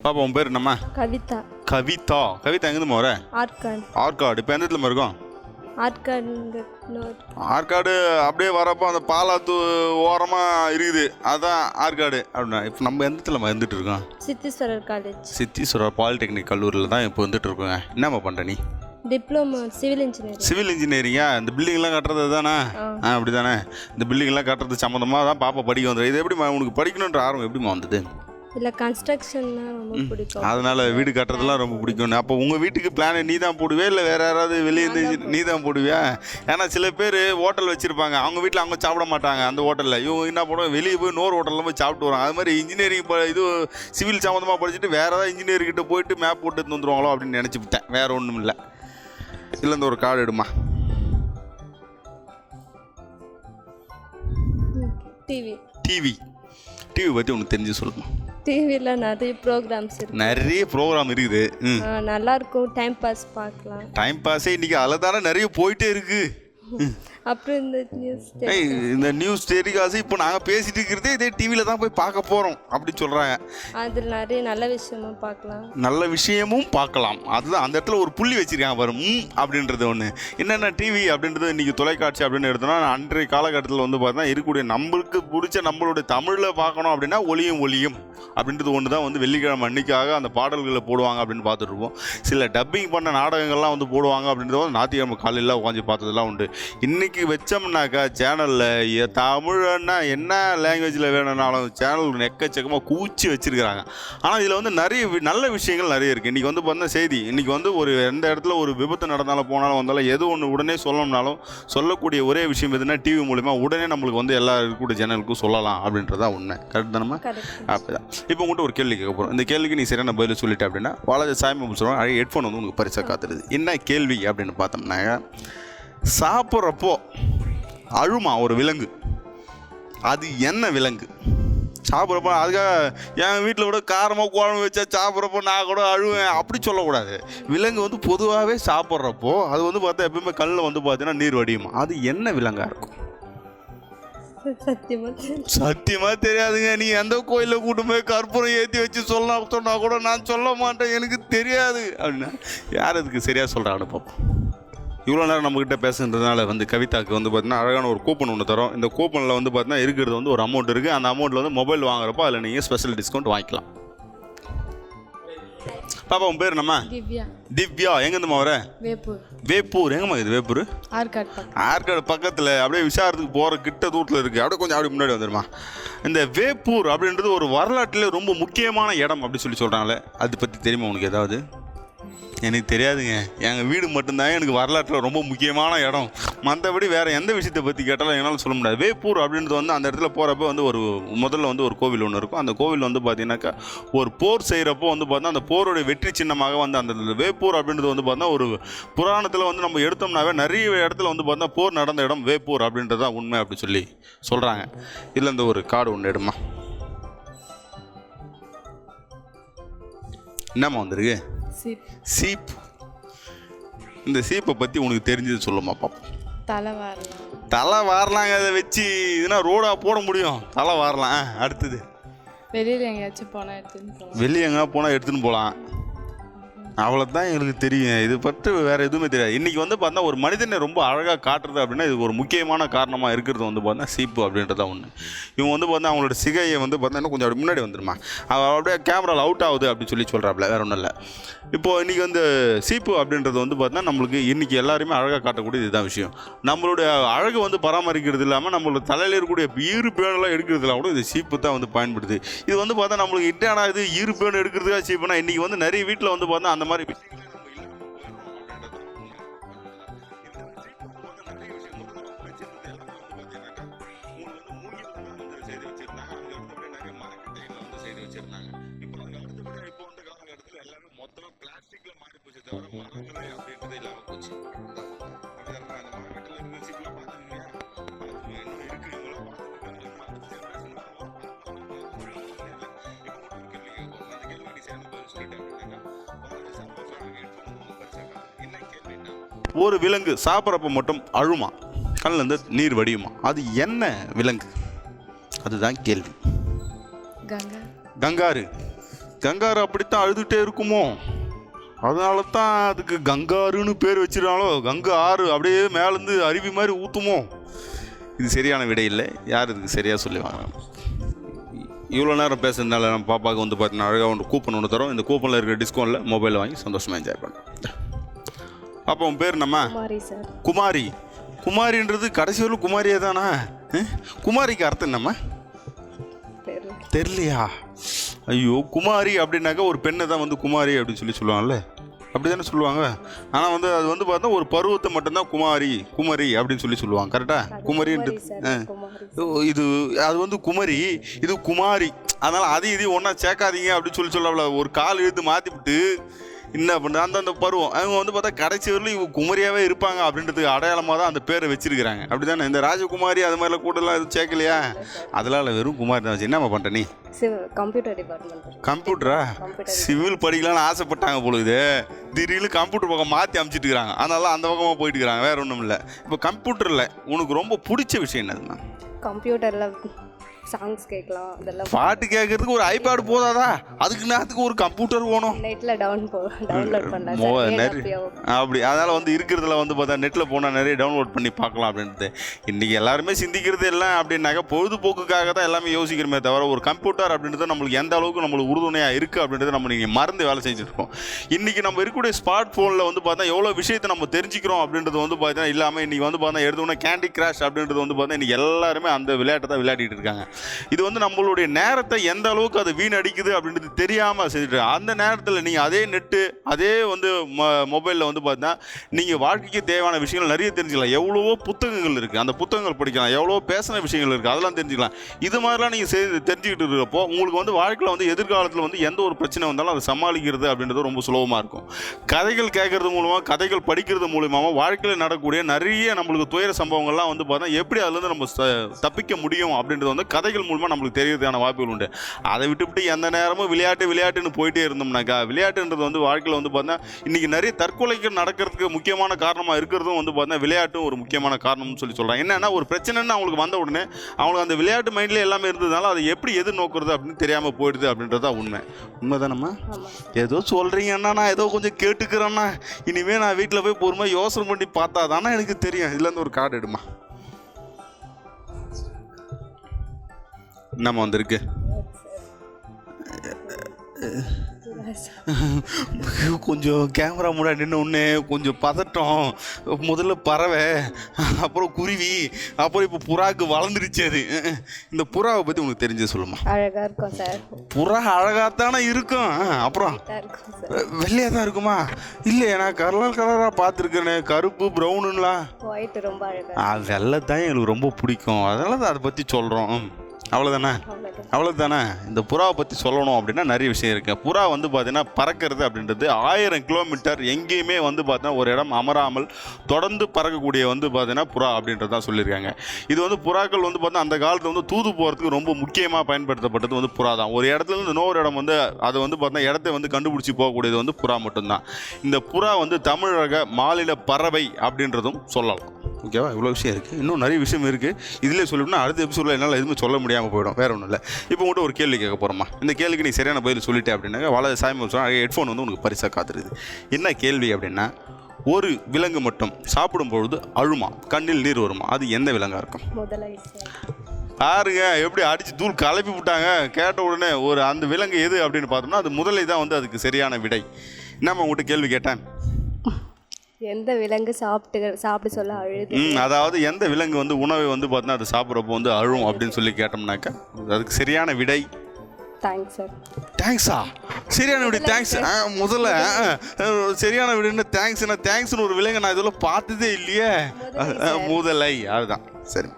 பாப்பா உன் பேர் என்னம்மா? கவிதா. கவிதா. கவிதா எங்கேருந்து வர? ஆர்காட் ஆற்காடு. இப்போ எந்த இடத்துல இருக்கோம்? ஆர்காடுங்க இன்னொரு ஆற்காடு அப்படியே வரப்போ அந்த பாலாத்து ஓரமாக இருக்குது. அதான் ஆற்காடு அப்படின்னா. இப்போ நம்ம எந்த இடத்துல வந்துட்டு இருக்கோம்? சித்தீஸ்வரர் காலேஜ் சித்தீஸ்வரர் பாலிடெக்னிக் கல்லூரியில் தான் இப்போ வந்துட்டு இருக்கோங்க. என்னம்மா பண்ணுற நீ? Diploma civil engineering. சிவில் இன்ஜினியரிங்கா? இந்த பில்டிங்லாம் கட்டுறது தானே? ஆ. அப்படி தானே இந்த பில்டிங்லாம் கட்டுறது சம்மந்தமாக தான் பாப்பா படிக்க வந்துடும் இது எப்படிம்மா உனக்கு படிக்கணுன்ற ஆர்வம் எப்படிம்மா வந்தது? இல்லை கன்ஸ்ட்ரக்ஷன்னா ரொம்ப பிடிக்கும். அதனால வீடு கட்டுறதுலாம் ரொம்ப பிடிக்கும் அப்போ உங்கள் வீட்டுக்கு பிளான் நீ தான் போடுவே இல்லை வேற யாராவது வெளியே நீ தான் போடுவியா? ஏன்னா சில பேர் ஹோட்டல் வச்சிருப்பாங்க. அவங்க வீட்டில் அவங்க சாப்பிட மாட்டாங்க அந்த ஹோட்டலில். இவங்க என்ன பண்ணுவாங்க? வெளியே போய் இன்னொரு ஹோட்டலில் போய் சாப்பிட்டு வராங்க அது மாதிரி இன்ஜினியரிங் இது சிவில் சம்மந்தமாக படிச்சுட்டு வேற ஏதாவது இன்ஜினியர் கிட்ட போயிட்டு மேப் போட்டு வந்துருவாங்களோ அப்படின்னு நினச்சி விட்டேன். வேற ஒன்றும் இல்லை. இல்லை இந்த ஒரு கார்டு எடுமா? டிவி. டிவி. டிவி பற்றி உனக்கு தெரிஞ்சு சொல்லுமா? டிவியில் நிறைய ப்ரோக்ராம்ஸ் இருக்கு. நிறைய ப்ரோக்ராம் இருக்குது. ம். ஆ, நல்லா இருக்கும் டைம் பாஸ் பார்க்கலாம். டைம் பாஸே இன்றைக்கி அதில் தானே நிறைய போயிட்டே இருக்குது ம். அப்புறம் இந்த நியூஸ் ஏய், இந்த நியூஸ் டெலிகாசு இப்போ நாங்கள் பேசிட்டு இருக்கிறதே இதே டிவியில் தான் போய் பார்க்க போகிறோம் அப்படின்னு சொல்கிறாங்க அதில் நிறைய நல்ல விஷயமும் பார்க்கலாம். நல்ல விஷயமும் பார்க்கலாம். அதுதான் அந்த இடத்துல ஒரு புள்ளி வச்சிருக்காங்க பாரு. ம் அப்படின்றது ஒன்று என்னென்ன டிவி அப்படின்றது இன்றைக்கி தொலைக்காட்சி அப்படின்னு எடுத்தோம்னா அன்றைய காலகட்டத்தில் வந்து பார்த்தா இருக்கக்கூடிய நம்மளுக்கு பிடிச்ச நம்மளுடைய தமிழில் பார்க்கணும் அப்படின்னா ஒளியும் ஒளியும். அப்படின்றது ஒன்று தான் வந்து வெள்ளிக்கிழமை அன்னைக்காக அந்த பாடல்களை போடுவாங்க அப்படின்னு பார்த்துட்டு இருப்போம். சில டப்பிங் பண்ண நாடகங்கள்லாம் வந்து போடுவாங்க அப்படின்றத வந்து ஞாயிற்றுக்கிழமை காலையில் உட்காந்து பார்த்ததெல்லாம் உண்டு. இன்னைக்கு வச்சோம்னாக்கா சேனலில் தமிழ்னா என்ன லாங்குவேஜில் வேணும்னாலும் சேனல் எக்கச்சக்கமாக கூச்சி வச்சிருக்கிறாங்க. ஆனால் இதில் வந்து நிறைய வி- நல்ல விஷயங்கள் நிறைய இருக்குது இன்றைக்கி வந்து பார்த்தா செய்தி. இன்றைக்கி வந்து ஒரு எந்த இடத்துல ஒரு விபத்து நடந்தாலும் போனாலும் வந்தாலும் எது ஒன்று உடனே சொல்லணும்னாலும் சொல்லக்கூடிய ஒரே விஷயம் எதுனா டிவி மூலிமா உடனே நம்மளுக்கு வந்து எல்லா இருக்கக்கூடிய சேனலுக்கும் சொல்லலாம் அப்படின்றதான் உண்மை. கரெக்ட் தானம்மா? அப்படிதான் இப்போ உங்கள்கிட்ட ஒரு கேள்வி கேட்க போகிறோம் இந்த கேள்விக்கு நீ சரியான பதில் சொல்லிட்ட அப்படின்னா வாலாஜி சாமி சொல்லுவாங்க அழகாக ஹெட்ஃபோன் வந்து உங்களுக்கு பரிசாக காத்துருது. என்ன கேள்வி அப்படின்னு பார்த்தோம்னா சாப்பிட்றப்போ அழுமா ஒரு விலங்கு? அது என்ன விலங்கு? சாப்பிட்றப்போ அதுக்காக என் வீட்டில் கூட காரமாக குழம்பு வச்சா சாப்பிட்றப்போ நான் கூட அழுவேன். அப்படி சொல்லக்கூடாது. விலங்கு வந்து பொதுவாகவே சாப்பிட்றப்போ அது வந்து பார்த்தா எப்பயுமே கல்லில் வந்து பார்த்தீங்கன்னா நீர் வடியுமா? அது என்ன விலங்காக இருக்கும்? சத்தியமாக சத்தியமா தெரியாதுங்க. நீ எந்த கோயிலில் கூட்டு போய் கற்பூரம் ஏற்றி வச்சு சொல்லலாம் சொன்னா கூட நான் சொல்ல மாட்டேன். எனக்கு தெரியாது. அப்படின்னா யார் அதுக்கு சரியாக சொல்கிறான்னு அனுப்பம் இவ்வளோ நேரம் நம்மக்கிட்ட பேசுகிறதுனால வந்து கவிதாக்கு வந்து பார்த்தீங்கன்னா அழகான ஒரு கூப்பன் ஒன்று தரோம். இந்த கூப்பனில் வந்து பார்த்தீங்கன்னா இருக்கிறது வந்து ஒரு அமௌண்ட் இருக்குது அந்த அமௌண்ட்டில் வந்து மொபைல் வாங்குறப்போ அதில் நீங்கள் ஸ்பெஷல் டிஸ்கவுண்ட் வாங்கிக்கலாம். பாப்பா உன் பேர் என்னம்மா? திவ்யா. திவ்யா. எங்கேருந்துமா வர? வேப்பூர். வேப்பூர். எங்கம்மா இது வேப்பூர்? பக்கம். ஆற்காடு பக்கத்தில் அப்படியே விசாரத்துக்கு போகிற கிட்ட தூரத்தில் இருக்குது அப்படியே கொஞ்சம் அப்படி முன்னாடி வந்துருமா இந்த வேப்பூர் அப்படின்றது ஒரு வரலாற்றில் ரொம்ப முக்கியமான இடம் அப்படி சொல்லி சொல்கிறாங்களே அது பற்றி தெரியுமா உனக்கு ஏதாவது? எனக்கு தெரியாதுங்க. எங்கள் வீடு மட்டும்தான் எனக்கு வரலாற்றில் ரொம்ப முக்கியமான இடம். மற்றபடி வேறு எந்த விஷயத்தை பற்றி கேட்டாலும் என்னால் சொல்ல முடியாது. வேப்பூர் அப்படின்றது வந்து அந்த இடத்துல போகிறப்ப வந்து ஒரு முதல்ல வந்து ஒரு கோவில் ஒன்று இருக்கும். அந்த கோவில் வந்து பார்த்தீங்கன்னாக்கா ஒரு போர் செய்கிறப்போ வந்து பார்த்தா அந்த போருடைய வெற்றி சின்னமாக வந்து அந்த வேப்பூர் அப்படின்றது வந்து பார்த்தா ஒரு புராணத்தில் வந்து நம்ம எடுத்தோம்னாவே நிறைய இடத்துல வந்து பார்த்தா போர் நடந்த இடம் வேப்பூர் அப்படின்றது தான் உண்மை அப்படி சொல்லி சொல்கிறாங்க இதில் இந்த ஒரு காடு ஒன்று எடுமா. என்னம்மா வந்திருக்கு? சீப். சீப். இந்த சீப்பை பற்றி உனக்கு தெரிஞ்சது சொல்லுமா பாப்போம். தலை வரலாம். தலை வாரலாங்க அதை வச்சு. இதுனா ரோடாக போட முடியும். தலை வாரலாம். அடுத்தது. வெளியில் எங்கேயாச்சும் போனால் எடுத்துன்னு போகலாம் வெளியே எங்கே போனால் எடுத்துன்னு போகலாம் அவ்வளோதான் எங்களுக்கு தெரியும். இது பற்றி வேறு எதுவுமே தெரியாது. இன்றைக்கி வந்து பார்த்தா ஒரு மனிதனை ரொம்ப அழகாக காட்டுறது அப்படின்னா இது ஒரு முக்கியமான காரணமாக இருக்கிறது வந்து பார்த்தா சீப்பு அப்படின்றதா ஒன்று இவங்க வந்து பார்த்தா அவங்களோட சிகையை வந்து பார்த்தா கொஞ்சம் முன்னாடி வந்துருமா. அவள் அப்படியே கேமராவில் அவுட் ஆகுது அப்படி சொல்லி சொல்கிறாப்புல வேற ஒன்றும் இல்லை. இப்போது இன்றைக்கி வந்து சீப்பு அப்படின்றது வந்து பார்த்தீங்கன்னா நம்மளுக்கு இன்றைக்கி எல்லாருமே அழகாக காட்டக்கூடிய இதுதான் விஷயம். நம்மளுடைய அழகு வந்து பராமரிக்கிறது இல்லாமல் நம்மளோட தலையில் இருக்கக்கூடிய ஈறு பேனெல்லாம் எடுக்கிறதுல கூட இது சீப்பு தான் வந்து பயன்படுது. இது வந்து பார்த்தா நம்மளுக்கு இட்டானா இது ஈறு பேன் எடுக்கிறதுக்காக சீப்புனா இன்றைக்கி வந்து நிறைய வீட்டில் வந்து பார்த்தா அந்த மாதிரி ஒரு விலங்கு சாப்பிட்றப்ப மட்டும் அழுமா? கண்ணில் இருந்து நீர் வடியுமா? அது என்ன விலங்கு? அதுதான் கேள்வி. கங்கா. கங்காரு. கங்காரு அப்படித்தான் அழுதுகிட்டே இருக்குமோ? அதனால தான் அதுக்கு கங்காருன்னு பேர் வச்சிருக்காங்களோ கங்கா ஆறு அப்படியே மேலேருந்து அருவி மாதிரி ஊற்றுமோ இது சரியான விடை இல்லை. யார் இதுக்கு சரியாக சொல்லுவாங்க இவ்வளோ நேரம் பேசுறதுனால நம்ம பாப்பாவுக்கு வந்து பார்த்தீங்கன்னா அழகாக ஒன்று கூப்பன் ஒன்று தரோம். இந்த கூப்பனில் இருக்கிற டிஸ்கவுண்ட்டில் மொபைல் வாங்கி சந்தோஷமாக என்ஜாய் பண்ணுறோம் பாப்பா உன் பேர் நம்ம குமாரி சார். குமாரி. குமாரின்றது கடைசி வரலும் குமாரியே தானா? குமாரிக்கு அர்த்தம் என்னம்மா? தெரியல. தெரியலையா? ஐயோ குமாரி அப்படின்னாக்கா ஒரு பெண்ணை தான் வந்து குமாரி அப்படின்னு சொல்லி சொல்லுவாங்கல்ல? அப்படி தானே சொல்லுவாங்க. ஆனால் வந்து அது வந்து பார்த்தா ஒரு பருவத்தை மட்டும்தான் குமாரி குமரி அப்படின்னு சொல்லி சொல்லுவாங்க. கரெக்டா குமரின்றது இது அது வந்து குமரி இது குமாரி. அதனால அது இது ஒன்றா சேர்க்காதீங்க அப்படின்னு சொல்லி சொல்லல ஒரு கால் இழுத்து மாற்றி விட்டு என்ன பண்ணுறது? அந்தந்த பருவம். அவங்க வந்து பார்த்தா கடைசி வரலும் இவங்க குமரியாகவே இருப்பாங்க அப்படின்றதுக்கு அடையாளமாக தான் அந்த பேரை வச்சிருக்கிறாங்க. அப்படி தானே இந்த ராஜகுமாரி அது மாதிரிலாம் கூடலாம் எதுவும் சேர்க்கலையா? அதெல்லாம் வெறும் குமாரி தான். வச்சு என்னம்மா பண்ணுற நீ? டிபார்ட்மெண்ட் கம்ப்யூட்டர் சிவில் படிக்கலாம்னு ஆசைப்பட்டாங்க பொழுது திடீர்னு கம்ப்யூட்டர் பக்கம் மாற்றி அமைச்சிட்டு இருக்கிறாங்க அதனால அந்த பக்கமாக போயிட்டு இருக்கிறாங்க வேற ஒன்றும் இல்லை இப்போ கம்ப்யூட்டரில் உனக்கு ரொம்ப பிடிச்ச விஷயம் என்னதுண்ணா கம்ப்யூட்டரில் சாங்ஸ் கேட்கலாம் அதெல்லாம் பாட்டு கேட்கறதுக்கு ஒரு ஐபேட் போதாதா? அதுக்கு நேரத்துக்கு ஒரு கம்ப்யூட்டர் வேணும். நெட்டில் டவுன் போ டவுன்லோட் பண்ணலாம் அப்படி அதனால் வந்து இருக்கிறதுல வந்து பார்த்தா நெட்டில் போனால் நிறைய டவுன்லோட் பண்ணி பார்க்கலாம் அப்படின்ட்டு. இன்றைக்கி எல்லாருமே சிந்திக்கிறது எல்லாம் அப்படின்னாக்கா பொழுதுபோக்குக்காக தான் எல்லாமே யோசிக்கிறோமே தவிர ஒரு கம்ப்யூட்டர் அப்படின்றது நம்மளுக்கு எந்த அளவுக்கு நம்மளுக்கு உறுதுணையாக இருக்குது அப்படின்றத நம்ம நீங்கள் மறந்து வேலை செஞ்சுட்டு இருக்கோம் இன்றைக்கி நம்ம இருக்கக்கூடிய ஸ்மார்ட் ஃபோனில் வந்து பார்த்தா எவ்வளோ விஷயத்தை நம்ம தெரிஞ்சுக்கிறோம் அப்படின்றது வந்து பார்த்தீங்கன்னா இல்லாமல் இன்றைக்கி வந்து பார்த்தா எடுத்தோன்னே கேண்டி கிராஷ் அப்படின்றது வந்து பார்த்தா இன்றைக்கி எல்லாருமே அந்த விளையாட்டை தான் விளையாடிட்டு இருக்காங்க. இது வந்து நம்மளுடைய நேரத்தை எந்த அளவுக்கு அது வீணடிக்குது அப்படின்றது தெரியாமல் செஞ்சுட்டு அந்த நேரத்தில் நீங்கள் அதே நெட்டு அதே வந்து மொபைலில் வந்து பார்த்தீங்கன்னா நீங்கள் வாழ்க்கைக்கு தேவையான விஷயங்கள் நிறைய தெரிஞ்சுக்கலாம். எவ்வளவோ புத்தகங்கள் இருக்குது அந்த புத்தகங்கள் படிக்கலாம். எவ்வளோ பேசின விஷயங்கள் இருக்குது அதெல்லாம் தெரிஞ்சுக்கலாம். இது மாதிரிலாம் நீங்கள் செய்து தெரிஞ்சுக்கிட்டு இருக்கிறப்போ உங்களுக்கு வந்து வாழ்க்கையில் வந்து எதிர்காலத்தில் வந்து எந்த ஒரு பிரச்சனை வந்தாலும் அதை சமாளிக்கிறது அப்படின்றது ரொம்ப சுலபமாக இருக்கும். கதைகள் கேட்கறது மூலமாக கதைகள் படிக்கிறது மூலியமாக வாழ்க்கையில் நடக்கக்கூடிய நிறைய நம்மளுக்கு துயர சம்பவங்கள்லாம் வந்து பார்த்தா எப்படி அதுலேருந்து நம்ம தப்பிக்க முடியும் அப்படின்றது வந்து கதை கதைகள் மூலமாக நம்மளுக்கு தெரியறதுக்கான வாய்ப்புகள் உண்டு. அதை விட்டுவிட்டு எந்த நேரமும் விளையாட்டு விளையாட்டுன்னு போயிட்டே இருந்தோம்னாக்கா விளையாட்டுன்றது வந்து வாழ்க்கையில் வந்து பார்த்தா இன்றைக்கி நிறைய தற்கொலைகள் நடக்கிறதுக்கு முக்கியமான காரணமாக இருக்கிறதும் வந்து பார்த்தா விளையாட்டும் ஒரு முக்கியமான காரணம்னு சொல்லி சொல்கிறாங்க என்னன்னா ஒரு பிரச்சனைன்னு அவங்களுக்கு வந்த உடனே அவங்களுக்கு அந்த விளையாட்டு மைண்ட்லேயே எல்லாமே இருந்ததுனால அதை எப்படி எது நோக்குறது அப்படின்னு தெரியாமல் போயிடுது அப்படின்றது தான் உண்மை. தானம்மா ஏதோ சொல்கிறீங்கன்னா நான் ஏதோ கொஞ்சம் கேட்டுக்கிறேன்னா இனிமேல் நான் வீட்டில் போய் பொறுமையாக யோசனை பண்ணி பார்த்தா தானே எனக்கு தெரியும். இதுலேருந்து ஒரு கார்டு எடுமா? என்னம்மா வந்திருக்கு. கொஞ்சம் கேமரா முன்னாடி நின்று கொஞ்சம் பதட்டம். முதல்ல பறவை அப்புறம் குருவி அப்புறம் இப்போ புறாக்கு வளர்ந்துருச்சு அது. இந்த புறாவை பற்றி உனக்கு தெரிஞ்சு சொல்லுமா? அழகாக இருக்கும் சார். புறா இருக்கும். அப்புறம் நீட்டாக இருக்கும் சார். வெள்ளையாக தான் இருக்குமா? இல்லை நான் கலர் கலராக பார்த்துருக்கேனே கருப்பு ப்ரௌனுங்களா அழகாக ஆ வெள்ளை தான் எங்களுக்கு ரொம்ப பிடிக்கும். அதனால தான் அதை பற்றி சொல்கிறோம் அவ்வளோதானே அவ்வளோதான் இந்த புறாவை பற்றி சொல்லணும் அப்படின்னா நிறைய விஷயம் இருக்கு. புறா வந்து பார்த்தீங்கன்னா பறக்கிறது அப்படின்றது ஆயிரம் கிலோமீட்டர் எங்கேயுமே வந்து பார்த்தீங்கன்னா ஒரு இடம் அமராமல் தொடர்ந்து பறக்கக்கூடிய வந்து பார்த்தீங்கன்னா புறா அப்படின்றது தான் சொல்லியிருக்காங்க. இது வந்து புறாக்கள் வந்து பார்த்தா அந்த காலத்தில் வந்து தூது போகிறதுக்கு ரொம்ப முக்கியமாக பயன்படுத்தப்பட்டது வந்து புறா தான். ஒரு இடத்துல இருந்து இன்னொரு இடம் வந்து அதை வந்து பார்த்தீங்கன்னா இடத்த வந்து கண்டுபிடிச்சி போகக்கூடியது வந்து புறா மட்டும்தான். இந்த புறா வந்து தமிழக மாநில பறவை அப்படின்றதும் சொல்லலாம். ஓகேவா இவ்வளோ விஷயம் இருக்குது இன்னும் நிறைய விஷயம் இருக்குது இதிலே சொல்லணும்னா அடுத்த எபிசோடில் என்னால் எதுவுமே சொல்ல முடியாமல் போயிடும். வேற ஒன்றும் இல்லை. இப்போ மட்டும் ஒரு கேள்வி கேட்க போகிறோமா இந்த கேள்விக்கு நீ சரியான பதில் சொல்லிட்டே அப்படின்னாக்க வள சாமி சொன்னால் ஹெட்ஃபோன் வந்து உனக்கு பரிசாக காத்துருது. என்ன கேள்வி அப்படின்னா ஒரு விலங்கு மட்டும் சாப்பிடும் பொழுது அழுமா? கண்ணில் நீர் வருமா? அது எந்த விலங்காக இருக்கும்? பாருங்க எப்படி அடிச்சு தூள் கலப்பி விட்டாங்க. கேட்ட உடனே ஒரு அந்த விலங்கு எது? அப்படின்னு பார்த்தோம்னா அது முதலை தான் வந்து அதுக்கு சரியான விடை. என்னம்மா உங்கள்கிட்ட கேள்வி கேட்டேன்? எந்த விலங்கு சாப்பிட்டு சாப்பிட சொல்ல அழுது? ம் அதாவது எந்த விலங்கு வந்து உணவை வந்து பார்த்தீங்கன்னா அது சாப்பிட்றப்போ வந்து அழும் அப்படின்னு சொல்லி கேட்டோம்னாக்கா அதுக்கு சரியான விடை. தேங்க்ஸ் சார் தேங்க்ஸா சரியான விடை தேங்க்ஸ் முதல்ல சரியான விடைன்னு தேங்க்ஸ்னா தேங்க்ஸ்னு ஒரு விலங்கு நான் இதெல்லாம் பார்த்ததே இல்லையே. முதலை அதுதான். சரி.